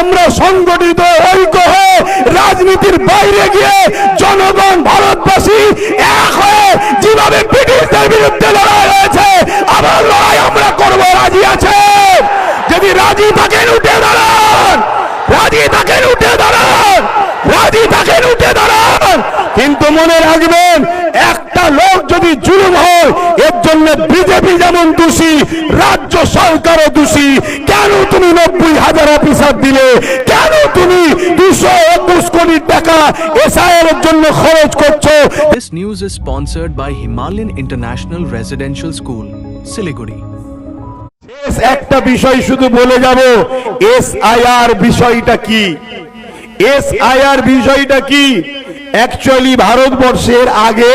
আমরা সংগঠিত ঐক্য হয়ে রাজনীতির বাইরে গিয়ে জনগণ ভারতবাসী এক হয়ে যেভাবে ব্রিটিশদের বিরুদ্ধে লড়াই হয়েছে, আবার লড়াই আমরা করব, রাজি আছে? যদি রাজি থাকেন, উঠে দাঁড়ান। রাজি থাকেন, উঠে দাঁড়ান। রাজি থাকেন, উঠে দাঁড়ান। কিন্তু মনে রাখবেন একটা লোক যদি জুলুম হয় এর জন্য বিজেপি যেমন দোষী রাজ্য সরকারও দোষী। কেন তুমি নব্বই হাজার অফিসার দিলে? কেন তুমি দুশো একুশ কোটি টাকা এসআইয়ের জন্য খরচ করছ? This news is sponsored by Himalayan International Residential School, Siliguri. শেষ একটা বিষয় শুধু বলে যাব। এসআইআর বিষয়টা কি? এসআইআর বিষয়টা কি? অ্যাকচুয়ালি ভারতবর্ষের আগে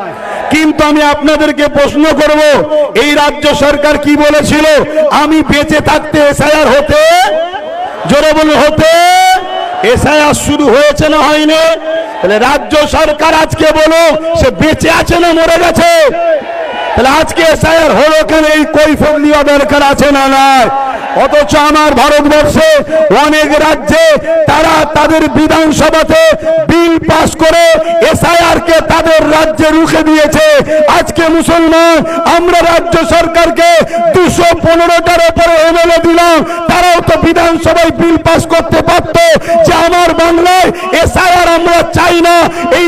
কিন্তু আমি আপনাদেরকে প্রশ্ন করব, এই রাজ্য সরকার কি বলেছিল? আমি বেঁচে থাকতে এসআইআর হতে, জোরে বলে হতে, এসআইআর শুরু হয়েছে না হয়নি? তাহলে রাজ্য সরকার আজকে বলো সে বেঁচে আছে না মরে গেছে? তাহলে আজকে এসআইআর হলো কেন? এই কৈফল দেওয়া দরকার আছে না নয় অথচ আমার ভারতবর্ষে অনেক রাজ্যে তারা তাদের বিধানসভাতে বিল পাস করে এসআইআর কে তাদের রাজ্যে রুখে দিয়েছে। আজকে মুসলমান, আমরা রাজ্য সরকারকে দুশো পনেরোটার উপরে এমএলএ দিলাম। তারাও তো বিধানসভায় বিল পাস করতে পারত যে আমার বাংলায় এসআইআর আমরা চাই না। এই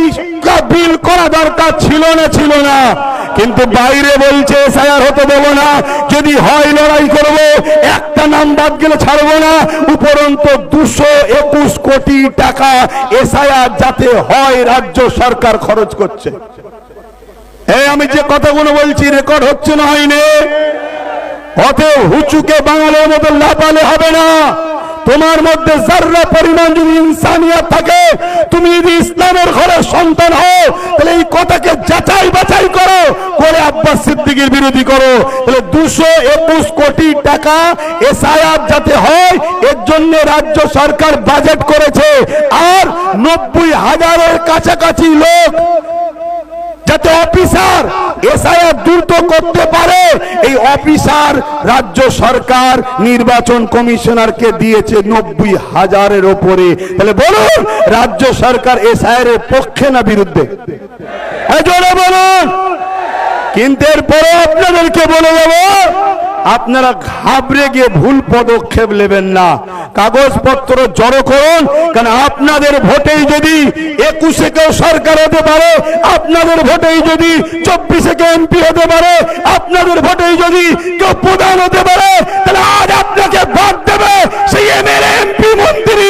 বিল করা দরকার ছিল না ছিল না। কিন্তু বাইরে বলছে এসআইআর হতে দেবো না। যদি হয় লড়াই করব, একটা নাম বাদ গেলে ছাড়বো না। উপরন্ত দুশো একুশ কোটি টাকা এসআইআর যাতে হয় রাজ্য সরকার খরচ করছে। এই, আমি যে কথাগুলো বলছি, রেকর্ড হচ্ছে না হয়নি। অতএব হুচুকে বাঙালির মতো লাপালে হবে না। তোমার মধ্যে জাররা পরিমাণ যদি ইনসানিয়াত থাকে, তুমি যদি ইসলামের ঘরের সন্তান হও, তাহলে এই কথাকে যাচাই বাছাই করো, করে আব্বাস সিদ্দিকের বিরোধী করো। তাহলে দুশো একুশ কোটি টাকা এসআইআর যাতে হয়, এর জন্য রাজ্য সরকার বাজেট করেছে। আর নব্বই হাজারের কাছাকাছি লোক যাতে অফিসার এসআইআর দ্রুত করতে পারে, এই অফিসার রাজ্য সরকার নির্বাচন কমিশনারকে দিয়েছে নব্বই হাজারের ওপরে। তাহলে বলুন, রাজ্য সরকার এসআইআর এর পক্ষে না বিরুদ্ধে? বলুন। কিন্তু এরপরে আপনাদেরকে বলে দেব আপনারা ঘাবড়ে গিয়ে ভুল পদক্ষেপ নেবেন না। কাগজপত্র জড়ো করুন, কারণ আপনাদের ভোটেই যদি একুশে কেউ সরকার হতে পারে, আপনাদের ভোটেই যদি চব্বিশে কেউ এমপি হতে পারে, আপনাদের ভোটেই যদি কেউ প্রধান হতে পারে, তাহলে আজ আপনাকে ভোট দেবে সেই এমএলএ, এমপি, মন্ত্রী।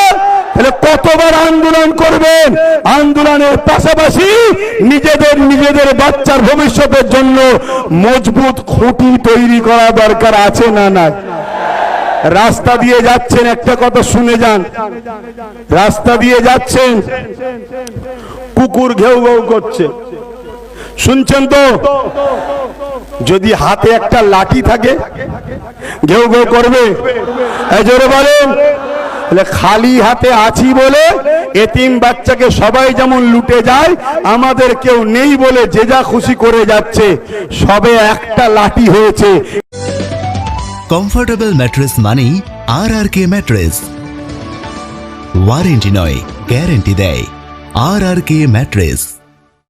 কতবার আন্দোলন করবেন? আন্দোলনের পাশাপাশি নিজেদের নিজেদের বাচ্চার ভবিষ্যতের জন্য মজবুত খুঁটি তৈরি করা দরকার আছে না না রাস্তা দিয়ে যাচ্ছেন, একটা কথা শুনে যান। রাস্তা দিয়ে যাচ্ছেন, কুকুর ঘেউ ঘেউ করছে। শুনছেন তো? যদি হাতে একটা লাঠি থাকে, ঘেউ ঘেউ করবে। জোরে বলেন। তাহলে খালি হাতে আছি বলে এতিম বাচ্চাকে সবাই যেমন লুটে যায়, আমাদের কেউ নেই বলে যে যা খুশি করে যাচ্ছে, সবে একটা লাঠি হয়েছে। কমফোর্টেবল ম্যাট্রেস মানেই R R K mattress warranty নয় গ্যারেন্টি দেয়। আর আর কে ম্যাট্রেস